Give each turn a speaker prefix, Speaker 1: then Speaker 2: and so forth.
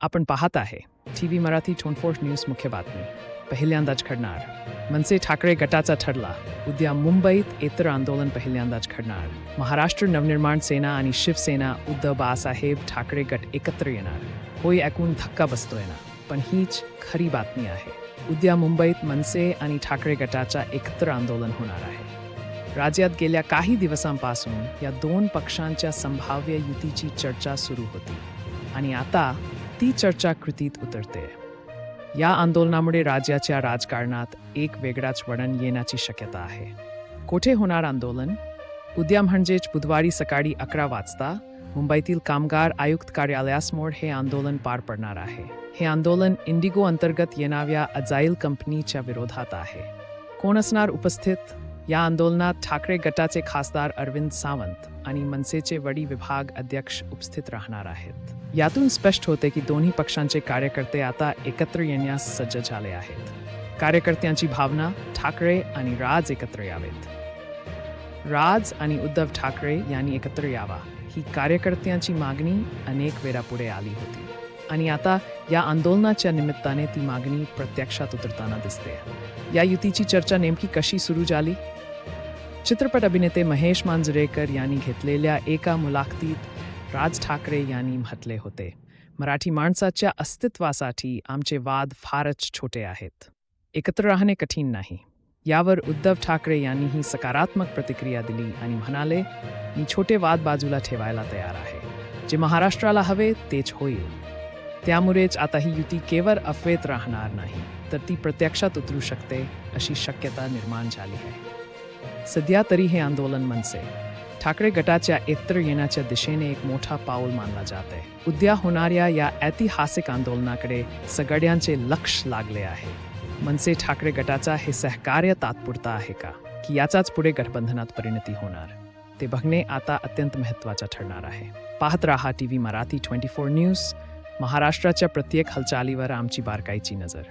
Speaker 1: आपण पाहत आहे. T V Marathi twenty news मुख्य बातमी. पहिल्यांदाच घडणार. मनसे ठाकरे गटाचा ठरला. उद्या मुंबईत इतर आंदोलन पहिल्यांदाच घडणार. महाराष्ट्र नवनिर्माण सेना आणि शिवसेना उद्धव बाळासाहेब ठाकरे गट एकत्र येणार. होय ऐकून धक्का बसतोय ना. पण हीच खरी बातमी आहे. उद्या मुंबईत मनसे आणि ठाकरे गटाचा एकत्र आंदोलन होणार आहे. राज्यात गेल्या काही दिवसांपासून या दोन पक्षांच्या संभाव्य युतीची चर्चा सुरू होती. आणि आता ती चर्चा कृतीत उतरते. या आंदोलनामुळे राज्याच्या राजकारणात एक वेगळाच वळण येण्याची शक्यता आहे. कोठे होणार आंदोलन? उद्या म्हणजेच बुधवारी सकाळी अकरा वाजता मुंबईतील कामगार आयुक्त कार्यालयासमोर हे आंदोलन पार पडणार आहे. हे आंदोलन इंडिगो अंतर्गत येणाऱ्या अजाईल कंपनीच्या विरोधात आहे. कोण असणार उपस्थित? या आंदोलनात ठाकरे गटाचे खासदार अरविंद सावंत आणि मनसेचे वडी विभाग अध्यक्ष उपस्थित राहणार आहेत. यातून स्पष्ट होते की दोन्ही पक्षांचे कार्यकर्ते आता एकत्र येण्यास सज्ज झाले आहेत. कार्यकर्त्यांची भावना ठाकरे आणि राज एकत्र यावेत. राज आणि उद्धव ठाकरे यांनी एकत्र यावा ही कार्यकर्त्यांची मागणी अनेक वेळा पुढे आली होती. आणि आता या आंदोलनाच्या निमित्ताने ती मागणी प्रत्यक्षात उतरताना दिसते. या युतीची चर्चा नेमकी कशी सुरू झाली? चित्रपट अभिनेते महेश मांजरेकर यांनी घेतलेल्या एका मुलाखतीत राज ठाकरे यांनी म्हटले होते मराठी माणसाच्या अस्तित्वासाठी आमचे वाद फारच छोटे आहेत. एकत्र राहणे कठीण नाही. यावर उद्धव ठाकरे यांनीही सकारात्मक प्रतिक्रिया दिली आणि म्हणाले मी छोटे वाद बाजूला ठेवायला तयार आहे. जे महाराष्ट्राला हवे तेच होईल. त्यामुळेच आता ही युती केवळ अफवेत राहणार नाही तर ती प्रत्यक्षात उतरू शकते अशी शक्यता निर्माण झाली आहे. सध्या तरी हे आंदोलन मनसे. ठाकरे गटाच्या एकत्र येण्याच्या दिशेने एक मोठा पाऊल मानला जात आहे. उद्या होणाऱ्या या ऐतिहासिक आंदोलनाकडे सगळ्यांचे लक्ष लागले आहे. मनसे ठाकरे गटाचा हे सहकार्य तात्पुरता आहे का? की याचाच पुढे गठबंधनात परिणती होणार? ते बघणे आता अत्यंत महत्त्वाचं ठरणार आहे. पाहत राहा T V Marathi twenty four news. महाराष्ट्राच्या प्रत्येक हालचालीवर आमची बारकाईची नजर.